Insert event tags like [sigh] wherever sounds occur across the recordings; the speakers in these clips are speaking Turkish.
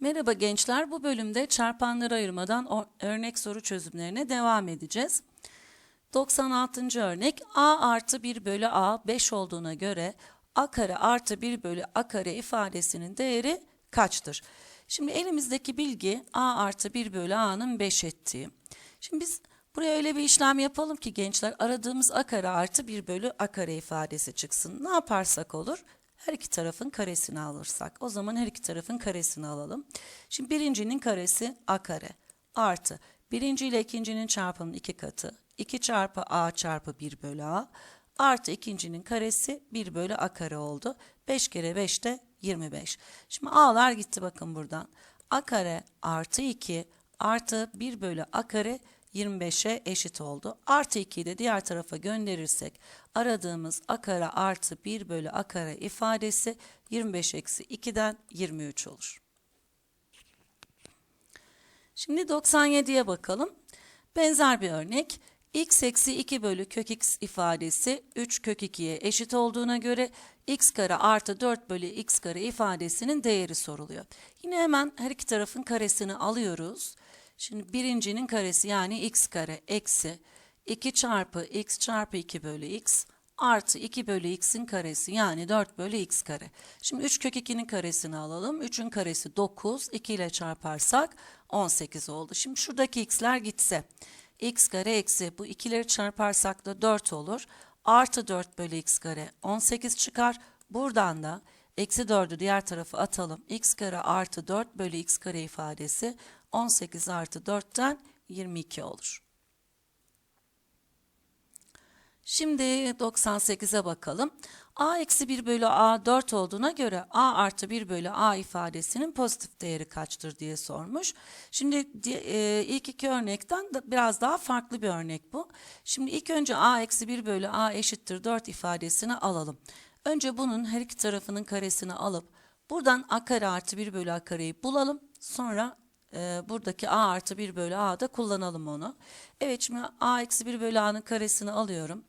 Merhaba gençler, bu bölümde çarpanları ayırmadan örnek soru çözümlerine devam edeceğiz. 96. örnek a artı 1 bölü a 5 olduğuna göre a kare artı 1 bölü a kare ifadesinin değeri kaçtır? Şimdi elimizdeki bilgi a artı 1 bölü a'nın 5 ettiği. Şimdi biz buraya öyle bir işlem yapalım ki gençler aradığımız a kare artı 1 bölü a kare ifadesi çıksın. Ne yaparsak olur? Her iki tarafın karesini alırsak. O zaman her iki tarafın karesini alalım. Şimdi birincinin karesi a kare artı birinci ile ikincinin çarpımının iki katı. 2 çarpı a çarpı 1 bölü a artı ikincinin karesi 1 bölü a kare oldu. 5 kere 5 de 25. Şimdi a'lar gitti bakın buradan. a kare artı 2 artı 1 bölü a kare 25'e eşit oldu. Artı 2'yi de diğer tarafa gönderirsek aradığımız a kare artı 1 bölü a kare ifadesi 25 eksi 2'den 23 olur. Şimdi 97'ye bakalım. Benzer bir örnek. x eksi 2 bölü kök x ifadesi 3 kök 2'ye eşit olduğuna göre x kare artı 4 bölü x kare ifadesinin değeri soruluyor. Yine hemen her iki tarafın karesini alıyoruz. Şimdi birincinin karesi yani x kare eksi 2 çarpı x çarpı 2 bölü x artı 2 bölü x'in karesi yani 4 bölü x kare. Şimdi 3 kök 2'nin karesini alalım. 3'ün karesi 9. 2 ile çarparsak 18 oldu. Şimdi şuradaki x'ler gitse x kare eksi bu ikileri çarparsak da 4 olur. Artı 4 bölü x kare 18 çıkar. Buradan da eksi 4'ü diğer tarafa atalım. x kare artı 4 bölü x kare ifadesi 18 artı 4'ten 22 olur. Şimdi 98'e bakalım. a eksi 1 bölü a 4 olduğuna göre a artı 1 bölü a ifadesinin pozitif değeri kaçtır diye sormuş. Şimdi di- e, ilk iki örnekten da biraz daha farklı bir örnek bu. Şimdi ilk önce a eksi 1 bölü a eşittir 4 ifadesini alalım. Önce bunun her iki tarafının karesini alıp buradan a kare artı 1 bölü a kareyi bulalım. Sonra e, buradaki a artı 1 bölü a'da kullanalım onu. Evet şimdi a eksi 1 bölü a'nın karesini alıyorum.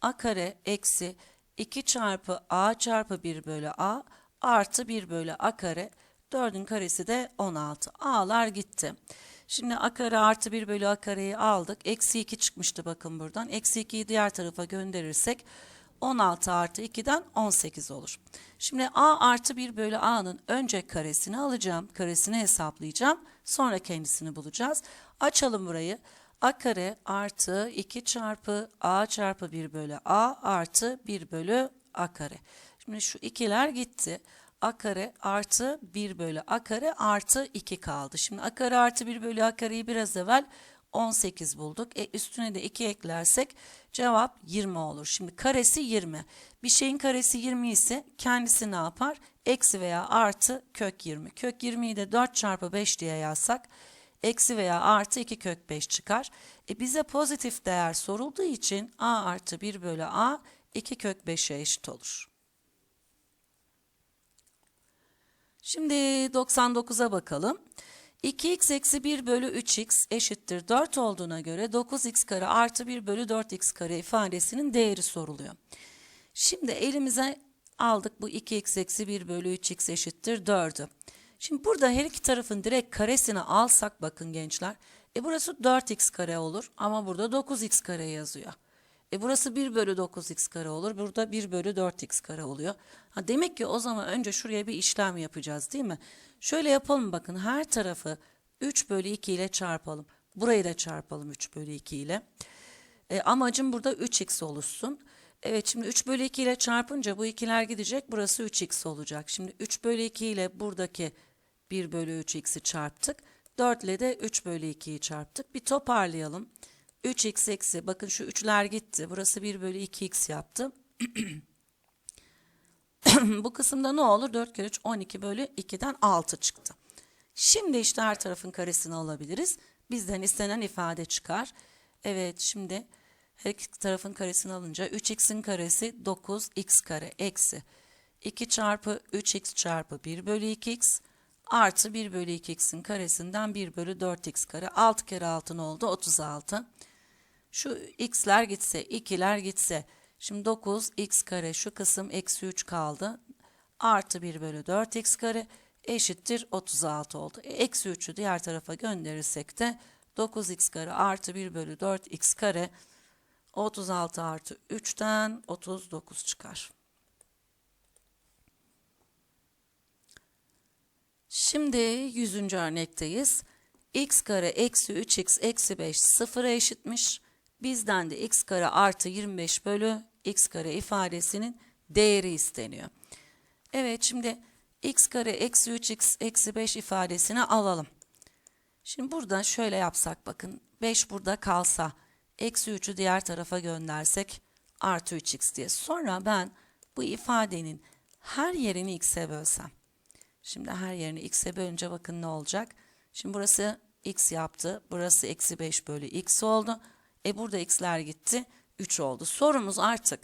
a kare eksi 2 çarpı a çarpı 1 bölü a artı 1 bölü a kare 4'ün karesi de 16. a'lar gitti. Şimdi a kare artı 1 bölü a kareyi aldık. Eksi 2 çıkmıştı bakın buradan. Eksi 2'yi diğer tarafa gönderirsek 16 artı 2'den 18 olur. Şimdi a artı 1 bölü a'nın önce karesini alacağım. Karesini hesaplayacağım. Sonra kendisini bulacağız. Açalım burayı. a kare artı 2 çarpı a çarpı 1 bölü a artı 1 bölü a kare. Şimdi şu ikiler gitti. a kare artı 1 bölü a kare artı 2 kaldı. Şimdi a kare artı 1 bölü a kareyi biraz evvel 18 bulduk. E, üstüne de 2 eklersek cevap 20 olur. Şimdi karesi 20. Bir şeyin karesi 20 ise kendisi ne yapar? Eksi veya artı kök 20. Kök 20'yi de 4 çarpı 5 diye yazsak eksi veya artı 2 kök 5 çıkar. E, bize pozitif değer sorulduğu için a artı 1 bölü a 2 kök 5'e eşit olur. Şimdi 99'a bakalım. 2x eksi 1 bölü 3x eşittir 4 olduğuna göre 9x kare artı 1 bölü 4x kare ifadesinin değeri soruluyor. Şimdi elimize aldık bu 2x eksi 1 bölü 3x eşittir 4'ü. Şimdi burada her iki tarafın direkt karesini alsak bakın gençler. E burası 4x kare olur ama burada 9x kare yazıyor. E burası 1 bölü 9x kare olur. Burada 1 bölü 4x kare oluyor. Ha demek ki o zaman önce şuraya bir işlem yapacağız değil mi? Şöyle yapalım bakın her tarafı 3 bölü 2 ile çarpalım. Burayı da çarpalım 3 bölü 2 ile. E, amacım burada 3x oluşsun. Evet şimdi 3 bölü 2 ile çarpınca bu ikiler gidecek. Burası 3x olacak. Şimdi 3 bölü 2 ile buradaki 1 bölü 3x'i çarptık. 4 ile de 3 bölü 2'yi çarptık. Bir toparlayalım. 3x eksi bakın şu 3'ler gitti. Burası 1 bölü 2x yaptı. [clears throat] Bu kısımda ne olur? 4 kere 3 12 bölü 2'den 6 çıktı. Şimdi işte her tarafın karesini alabiliriz. Bizden istenen ifade çıkar. Evet şimdi her iki tarafın karesini alınca 3x'in karesi 9x kare eksi 2 çarpı 3x çarpı 1 bölü 2x artı 1 bölü 2x'in karesinden 1 bölü 4x kare 6 kere 6 ne oldu? 36. Şu x'ler gitse, 2'ler gitse. Şimdi 9 x kare şu kısım eksi 3 kaldı. Artı 1 bölü 4 x kare. eşittir 36 oldu. E, eksi 3'ü diğer tarafa gönderirsek de 9x kare artı 1 bölü 4x kare 36 artı 3'ten 39 çıkar. Şimdi 100. örnekteyiz. x kare eksi 3x eksi 5 sıfıra eşitmiş. Bizden de x kare artı 25 bölü x kare ifadesinin değeri isteniyor. Evet şimdi x kare eksi 3x eksi 5 ifadesini alalım. Şimdi burada şöyle yapsak bakın 5 burada kalsa eksi 3'ü diğer tarafa göndersek artı 3x diye. Sonra ben bu ifadenin her yerini x'e bölsem. Şimdi her yerini x'e bölünce bakın ne olacak? Şimdi burası x yaptı. Burası eksi 5 bölü x oldu. E burada x'ler gitti. 3 oldu. Sorumuz artık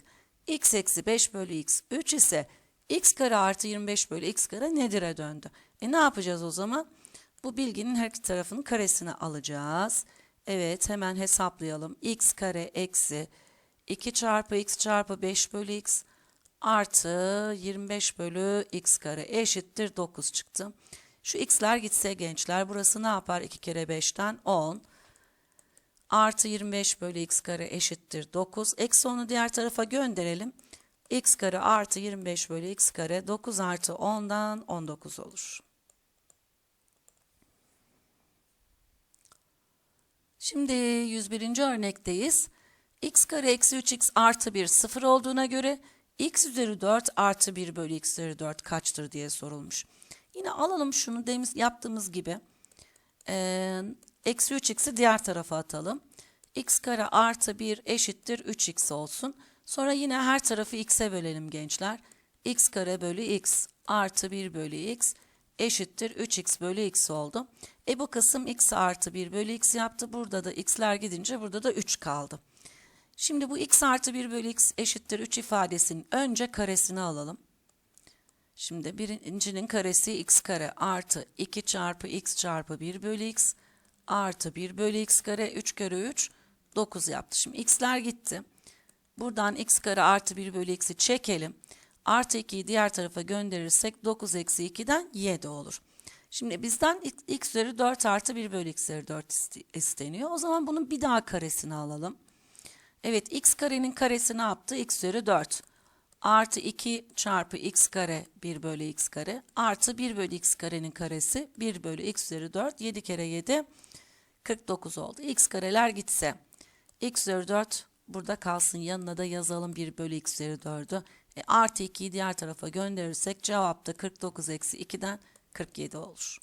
x eksi 5 bölü x 3 ise x kare artı 25 bölü x kare nedir'e döndü. E ne yapacağız o zaman? Bu bilginin her iki tarafının karesini alacağız. Evet hemen hesaplayalım. x kare eksi 2 çarpı x çarpı 5 bölü x artı 25 bölü x kare eşittir 9 çıktı. Şu x'ler gitse gençler burası ne yapar? 2 kere 5'ten 10 artı 25 bölü x kare eşittir 9. Eksi 10'u diğer tarafa gönderelim. x kare artı 25 bölü x kare 9 artı 10'dan 19 olur. Şimdi 101. örnekteyiz. x kare eksi 3x artı 1 sıfır olduğuna göre x üzeri 4 artı 1 bölü x üzeri 4 kaçtır diye sorulmuş. Yine alalım şunu demin yaptığımız gibi. Ee, eksi 3x'i diğer tarafa atalım. x kare artı 1 eşittir 3x olsun. Sonra yine her tarafı x'e bölelim gençler. x kare bölü x artı 1 bölü x eşittir 3x bölü x oldu. E bu kısım x artı 1 bölü x yaptı. Burada da x'ler gidince burada da 3 kaldı. Şimdi bu x artı 1 bölü x eşittir 3 ifadesinin önce karesini alalım. Şimdi birincinin karesi x kare artı 2 çarpı x çarpı 1 bölü x artı 1 bölü x kare 3 kere 3 9 yaptı. Şimdi x'ler gitti. Buradan x kare artı 1 bölü x'i çekelim. Artı 2'yi diğer tarafa gönderirsek 9 eksi 2'den 7 olur. Şimdi bizden x üzeri 4 artı 1 bölü x üzeri 4 isteniyor. O zaman bunun bir daha karesini alalım. Evet x karenin karesi ne yaptı? x üzeri 4 artı 2 çarpı x kare 1 bölü x kare artı 1 bölü x karenin karesi 1 bölü x üzeri 4 7 kere 7 49 oldu. x kareler gitse x üzeri 4 burada kalsın yanına da yazalım 1 bölü x üzeri 4'ü. E, artı 2'yi diğer tarafa gönderirsek cevapta 49 eksi 2'den 47 olur.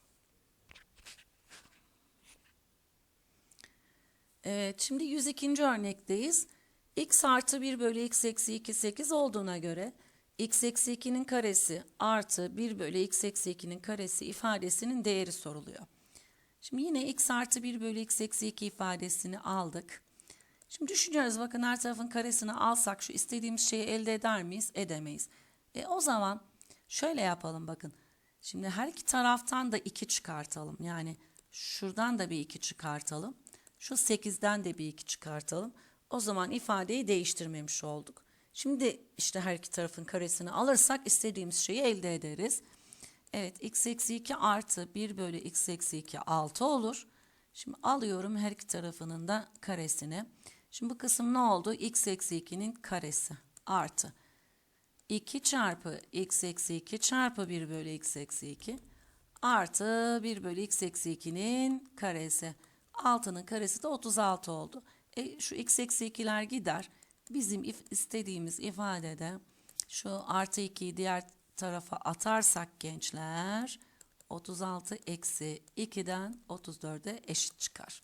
Evet şimdi 102. örnekteyiz. X artı 1 bölü x eksi 2 8 olduğuna göre x eksi 2'nin karesi artı 1 bölü x eksi 2'nin karesi ifadesinin değeri soruluyor. Şimdi yine x artı 1 bölü x eksi 2 ifadesini aldık. Şimdi düşünüyoruz bakın her tarafın karesini alsak şu istediğimiz şeyi elde eder miyiz? Edemeyiz. E o zaman şöyle yapalım bakın. Şimdi her iki taraftan da 2 çıkartalım. Yani şuradan da bir 2 çıkartalım. Şu 8'den de bir 2 çıkartalım. O zaman ifadeyi değiştirmemiş olduk. Şimdi işte her iki tarafın karesini alırsak istediğimiz şeyi elde ederiz. Evet x eksi 2 artı 1 bölü x eksi 2 6 olur. Şimdi alıyorum her iki tarafının da karesini. Şimdi bu kısım ne oldu? x eksi 2'nin karesi artı 2 çarpı x eksi 2 çarpı 1 bölü x eksi 2 artı 1 bölü x eksi 2'nin karesi. 6'nın karesi de 36 oldu. E, şu x eksi 2'ler gider. Bizim if, istediğimiz ifadede şu artı 2'yi diğer tarafa atarsak gençler 36 eksi 2'den 34'e eşit çıkar.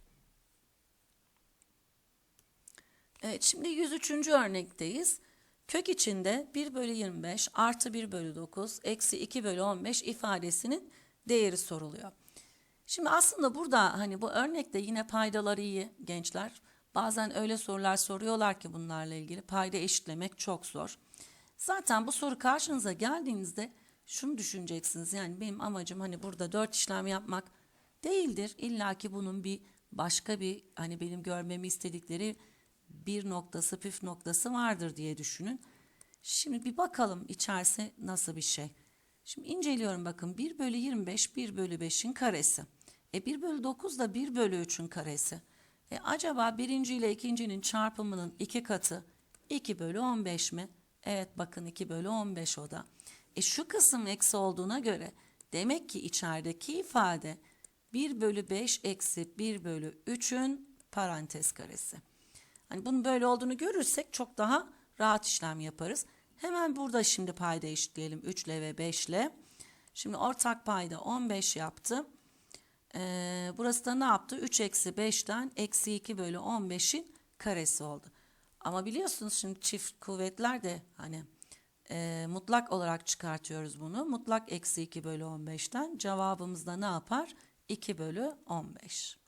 Evet şimdi 103. örnekteyiz. Kök içinde 1 bölü 25 artı 1 bölü 9 eksi 2 bölü 15 ifadesinin değeri soruluyor. Şimdi aslında burada hani bu örnekte yine paydaları iyi gençler. Bazen öyle sorular soruyorlar ki bunlarla ilgili payda eşitlemek çok zor. Zaten bu soru karşınıza geldiğinizde şunu düşüneceksiniz. Yani benim amacım hani burada dört işlem yapmak değildir. İlla ki bunun bir başka bir hani benim görmemi istedikleri bir noktası püf noktası vardır diye düşünün. Şimdi bir bakalım içerisi nasıl bir şey. Şimdi inceliyorum bakın 1 bölü 25 1 bölü 5'in karesi. E 1 bölü 9 da 1 bölü 3'ün karesi. E acaba birinci ile ikincinin çarpımının iki katı 2 bölü 15 mi? Evet bakın 2 bölü 15 o da. E şu kısım eksi olduğuna göre demek ki içerideki ifade 1 bölü 5 eksi 1 bölü 3'ün parantez karesi. Hani bunun böyle olduğunu görürsek çok daha rahat işlem yaparız. Hemen burada şimdi payda eşitleyelim 3 ile ve 5 ile. Şimdi ortak payda 15 yaptı. Ee, burası da ne yaptı? 3 eksi 5'ten eksi 2 bölü 15'in karesi oldu. Ama biliyorsunuz şimdi çift kuvvetler de hani e, mutlak olarak çıkartıyoruz bunu. Mutlak eksi 2 bölü 15'ten cevabımız da ne yapar? 2 bölü 15.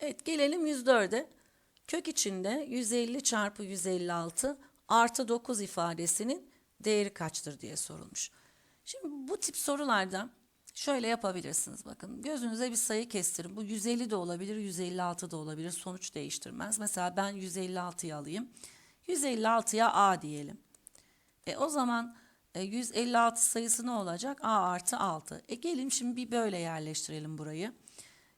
Evet gelelim 104'e. Kök içinde 150 çarpı 156 artı 9 ifadesinin değeri kaçtır diye sorulmuş. Şimdi bu tip sorularda şöyle yapabilirsiniz bakın. Gözünüze bir sayı kestirin. Bu 150 de olabilir, 156 da olabilir. Sonuç değiştirmez. Mesela ben 156'yı alayım. 156'ya A diyelim. E o zaman e, 156 sayısı ne olacak? A artı 6. E gelin şimdi bir böyle yerleştirelim burayı.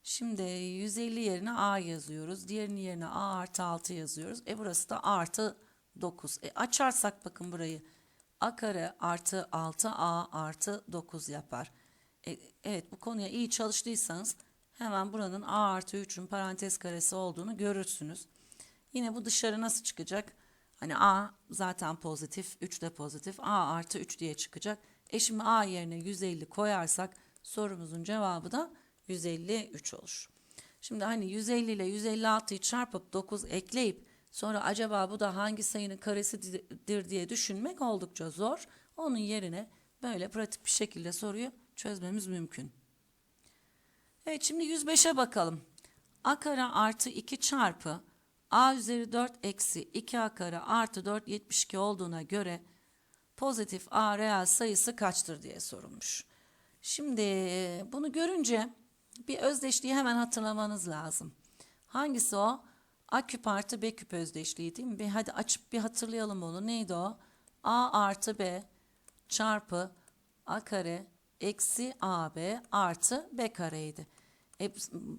Şimdi 150 yerine A yazıyoruz. Diğerinin yerine A artı 6 yazıyoruz. E burası da artı 9. E açarsak bakın burayı. A kare artı 6A artı 9 yapar. E, evet bu konuya iyi çalıştıysanız hemen buranın A artı 3'ün parantez karesi olduğunu görürsünüz. Yine bu dışarı nasıl çıkacak? Hani A zaten pozitif, 3 de pozitif. A artı 3 diye çıkacak. E şimdi A yerine 150 koyarsak sorumuzun cevabı da 153 olur. Şimdi hani 150 ile 156'yı çarpıp 9 ekleyip sonra acaba bu da hangi sayının karesidir diye düşünmek oldukça zor. Onun yerine böyle pratik bir şekilde soruyu çözmemiz mümkün. Evet şimdi 105'e bakalım. A kare artı 2 çarpı A üzeri 4 eksi 2A kare artı 4 72 olduğuna göre pozitif A reel sayısı kaçtır diye sorulmuş. Şimdi bunu görünce bir özdeşliği hemen hatırlamanız lazım. Hangisi o? A küp artı B küp özdeşliği değil mi? Bir, hadi açıp bir hatırlayalım onu. Neydi o? A artı B çarpı A kare eksi AB artı B kareydi. E,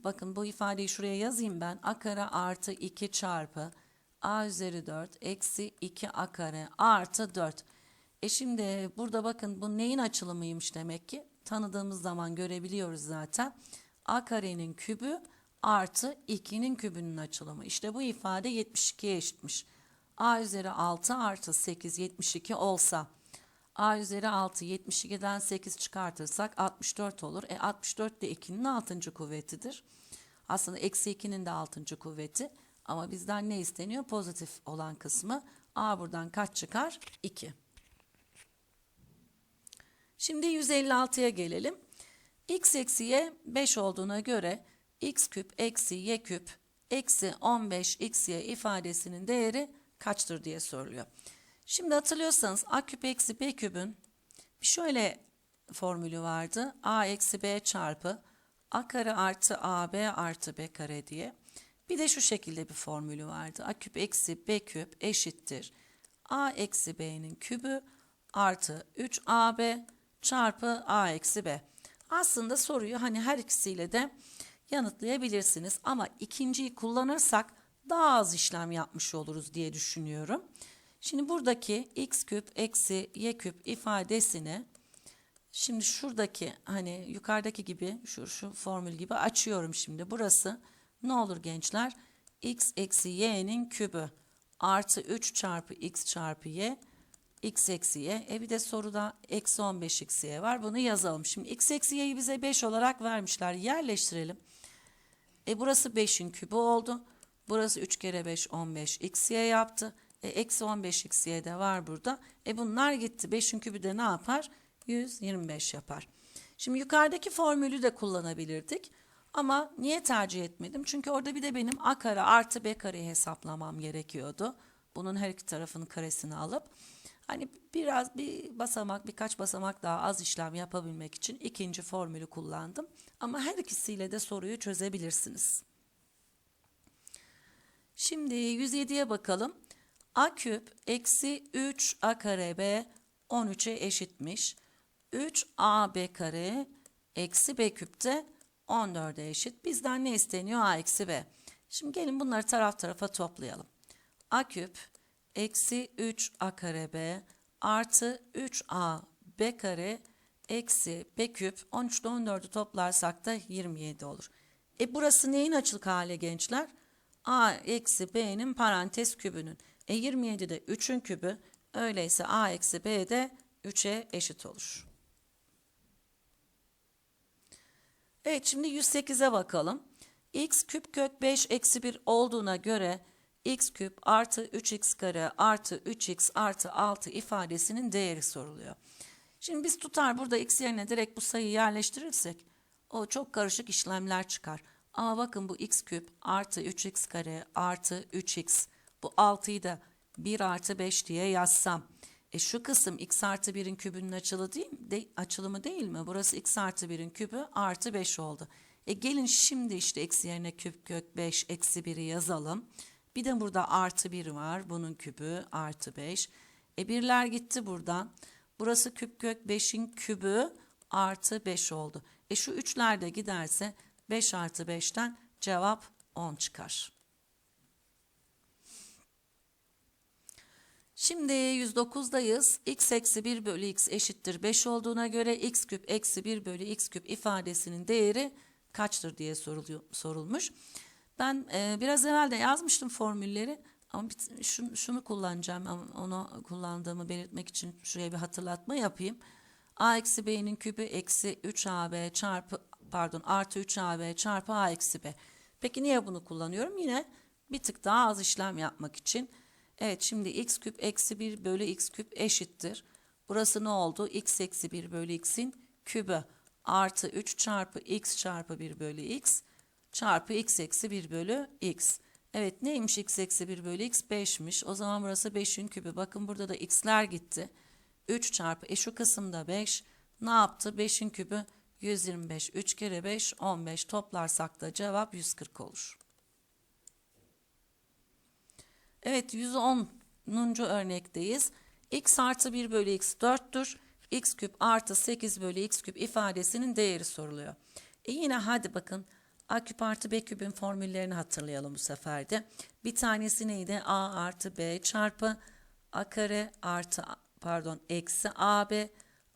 bakın bu ifadeyi şuraya yazayım ben. A kare artı 2 çarpı A üzeri 4 eksi 2 A kare artı 4. E şimdi burada bakın bu neyin açılımıymış demek ki? Tanıdığımız zaman görebiliyoruz zaten. A karenin kübü artı 2'nin kübünün açılımı. İşte bu ifade 72'ye eşitmiş. A üzeri 6 artı 8 72 olsa A üzeri 6 72'den 8 çıkartırsak 64 olur. E 64 de 2'nin 6. kuvvetidir. Aslında eksi 2'nin de 6. kuvveti. Ama bizden ne isteniyor? Pozitif olan kısmı. A buradan kaç çıkar? 2. Şimdi 156'ya gelelim. x eksi y 5 olduğuna göre x küp eksi y küp eksi 15 x y ifadesinin değeri kaçtır diye soruluyor. Şimdi hatırlıyorsanız a küp eksi b küpün şöyle formülü vardı. a eksi b çarpı a kare artı ab artı b kare diye. Bir de şu şekilde bir formülü vardı. a küp eksi b küp eşittir. a eksi b'nin kübü artı 3ab çarpı a eksi b. Aslında soruyu hani her ikisiyle de yanıtlayabilirsiniz. Ama ikinciyi kullanırsak daha az işlem yapmış oluruz diye düşünüyorum. Şimdi buradaki x küp eksi y küp ifadesini şimdi şuradaki hani yukarıdaki gibi şu, şu formül gibi açıyorum şimdi. Burası ne olur gençler? x eksi y'nin kübü artı 3 çarpı x çarpı y x eksi y. E bir de soruda eksi 15 x y var. Bunu yazalım. Şimdi x eksi y'yi bize 5 olarak vermişler. Yerleştirelim. E burası 5'in kübü oldu. Burası 3 kere 5 15 x y yaptı. E, eksi 15 x y de var burada. E bunlar gitti. 5'in kübü de ne yapar? 125 yapar. Şimdi yukarıdaki formülü de kullanabilirdik. Ama niye tercih etmedim? Çünkü orada bir de benim a kare artı b kareyi hesaplamam gerekiyordu. Bunun her iki tarafının karesini alıp hani biraz bir basamak birkaç basamak daha az işlem yapabilmek için ikinci formülü kullandım. Ama her ikisiyle de soruyu çözebilirsiniz. Şimdi 107'ye bakalım. A küp eksi 3 a kare b 13'e eşitmiş. 3ab kare eksi b küp de 14'e eşit. Bizden ne isteniyor? a eksi b. Şimdi gelin bunları taraf tarafa toplayalım. a küp eksi 3a kare b artı 3a b kare eksi b küp 13 ile 14'ü toplarsak da 27 olur. E burası neyin açılık hali gençler? a eksi b'nin parantez kübünün. E 27 de 3'ün kübü. Öyleyse a eksi b de 3'e eşit olur. Evet şimdi 108'e bakalım. x küp kök 5 eksi 1 olduğuna göre x küp artı 3x kare artı 3x artı 6 ifadesinin değeri soruluyor. Şimdi biz tutar burada x yerine direkt bu sayıyı yerleştirirsek o çok karışık işlemler çıkar. Ama bakın bu x küp artı 3x kare artı 3x bu 6'yı da 1 artı 5 diye yazsam. E şu kısım x artı 1'in kübünün açılı değil, de, açılımı değil mi? Burası x artı 1'in kübü artı 5 oldu. E gelin şimdi işte eksi yerine küp kök 5 eksi 1'i yazalım. Bir de burada artı 1 var. Bunun kübü artı 5. E birler gitti buradan. Burası küp kök 5'in kübü artı 5 oldu. E şu üçler de giderse 5 artı 5'ten cevap 10 çıkar. Şimdi 109'dayız. x eksi 1 bölü x eşittir 5 olduğuna göre x küp eksi 1 bölü x küp ifadesinin değeri kaçtır diye soruluyor, sorulmuş. Ben e, biraz evvel de yazmıştım formülleri ama bir, şunu, şunu kullanacağım. Onu kullandığımı belirtmek için şuraya bir hatırlatma yapayım. a eksi b'nin kübü eksi 3ab çarpı pardon artı 3ab çarpı a eksi b. Peki niye bunu kullanıyorum? Yine bir tık daha az işlem yapmak için. Evet şimdi x küp eksi 1 bölü x küp eşittir. Burası ne oldu? x eksi 1 bölü x'in kübü artı 3 çarpı x çarpı 1 bölü x çarpı x eksi 1 bölü x. Evet neymiş x eksi 1 bölü x? 5'miş. O zaman burası 5'in kübü. Bakın burada da x'ler gitti. 3 çarpı e şu kısımda 5. Ne yaptı? 5'in kübü 125. 3 kere 5 15 toplarsak da cevap 140 olur. Evet 110. örnekteyiz. x artı 1 bölü x 4'tür. x küp artı 8 bölü x küp ifadesinin değeri soruluyor. E yine hadi bakın a küp artı b küpün formüllerini hatırlayalım bu sefer de. Bir tanesi neydi? a artı b çarpı a kare artı pardon eksi ab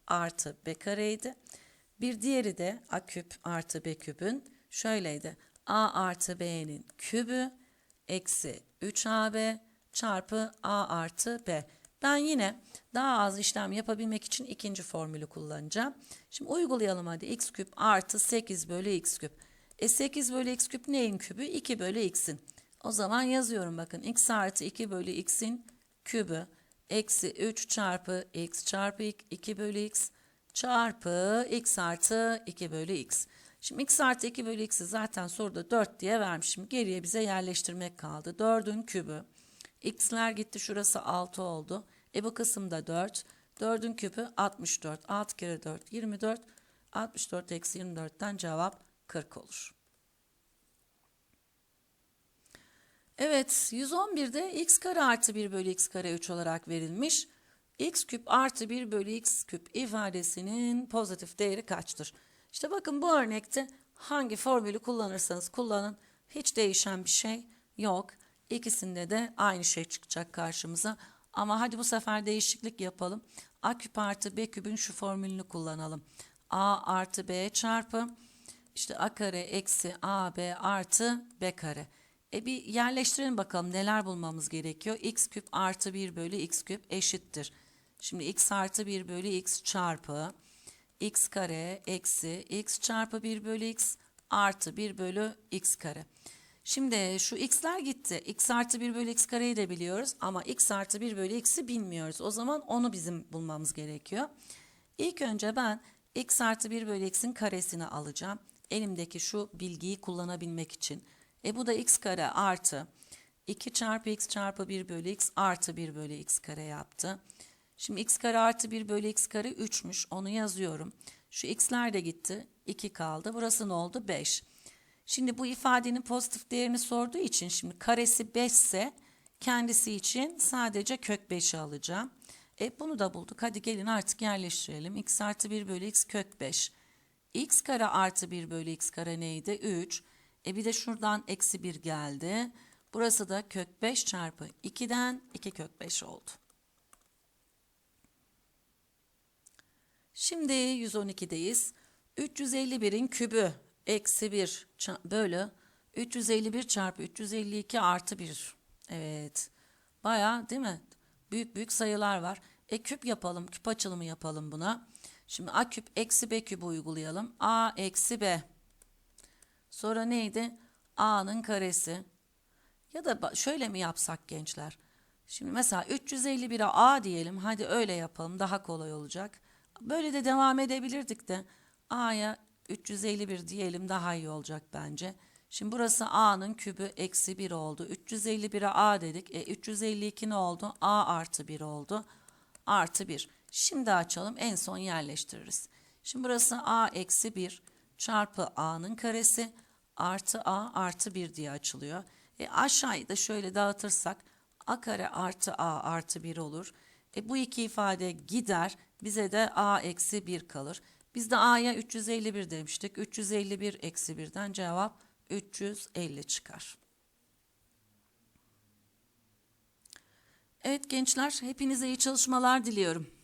artı b kareydi. Bir diğeri de a küp artı b küpün şöyleydi. a artı b'nin kübü eksi 3ab çarpı a artı b. Ben yine daha az işlem yapabilmek için ikinci formülü kullanacağım. Şimdi uygulayalım hadi x küp artı 8 bölü x küp. E 8 bölü x küp neyin kübü? 2 bölü x'in. O zaman yazıyorum bakın x artı 2 bölü x'in kübü eksi 3 çarpı x çarpı 2 bölü x çarpı x artı 2 bölü x. Şimdi x artı 2 bölü x'i zaten soruda 4 diye vermişim. Geriye bize yerleştirmek kaldı. 4'ün kübü. x'ler gitti şurası 6 oldu. E bu kısımda 4. 4'ün kübü 64. 6 kere 4 24. 64 eksi 24'ten cevap 40 olur. Evet 111'de x kare artı 1 bölü x kare 3 olarak verilmiş. x küp artı 1 bölü x küp ifadesinin pozitif değeri kaçtır? İşte bakın bu örnekte hangi formülü kullanırsanız kullanın hiç değişen bir şey yok. İkisinde de aynı şey çıkacak karşımıza. Ama hadi bu sefer değişiklik yapalım. A küp artı B küpün şu formülünü kullanalım. A artı B çarpı işte A kare eksi AB artı B kare. E bir yerleştirelim bakalım neler bulmamız gerekiyor. X küp artı 1 bölü x küp eşittir. Şimdi x artı 1 bölü x çarpı x kare eksi x çarpı 1 bölü x artı 1 bölü x kare. Şimdi şu x'ler gitti. x artı 1 bölü x kareyi de biliyoruz ama x artı 1 bölü x'i bilmiyoruz. O zaman onu bizim bulmamız gerekiyor. İlk önce ben x artı 1 bölü x'in karesini alacağım. Elimdeki şu bilgiyi kullanabilmek için. E bu da x kare artı 2 çarpı x çarpı 1 bölü x artı 1 bölü x kare yaptı. Şimdi x kare artı 1 bölü x kare 3'müş. Onu yazıyorum. Şu x'ler de gitti. 2 kaldı. Burası ne oldu? 5. Şimdi bu ifadenin pozitif değerini sorduğu için şimdi karesi 5 ise kendisi için sadece kök 5'i alacağım. E bunu da bulduk. Hadi gelin artık yerleştirelim. x artı 1 bölü x kök 5. x kare artı 1 bölü x kare neydi? 3. E bir de şuradan eksi 1 geldi. Burası da kök 5 çarpı 2'den 2 kök 5 oldu. Şimdi 112'deyiz. 351'in kübü eksi 1 ça- bölü 351 çarpı 352 artı 1. Evet. Bayağı değil mi? Büyük büyük sayılar var. E küp yapalım. Küp açılımı yapalım buna. Şimdi a küp eksi b kübü uygulayalım. a eksi b. Sonra neydi? a'nın karesi. Ya da şöyle mi yapsak gençler? Şimdi mesela 351'e a diyelim. Hadi öyle yapalım. Daha kolay olacak. Böyle de devam edebilirdik de. a'ya 351 diyelim daha iyi olacak bence. Şimdi burası a'nın kübü eksi 1 oldu. 351'e a dedik. E 352 ne oldu? a artı 1 oldu. Artı 1. Şimdi açalım en son yerleştiririz. Şimdi burası a eksi 1 çarpı a'nın karesi artı a artı 1 diye açılıyor. E aşağıyı da şöyle dağıtırsak a kare artı a artı 1 olur. E bu iki ifade gider. Bize de a eksi 1 kalır. Biz de a'ya 351 demiştik. 351 eksi 1'den cevap 350 çıkar. Evet gençler hepinize iyi çalışmalar diliyorum.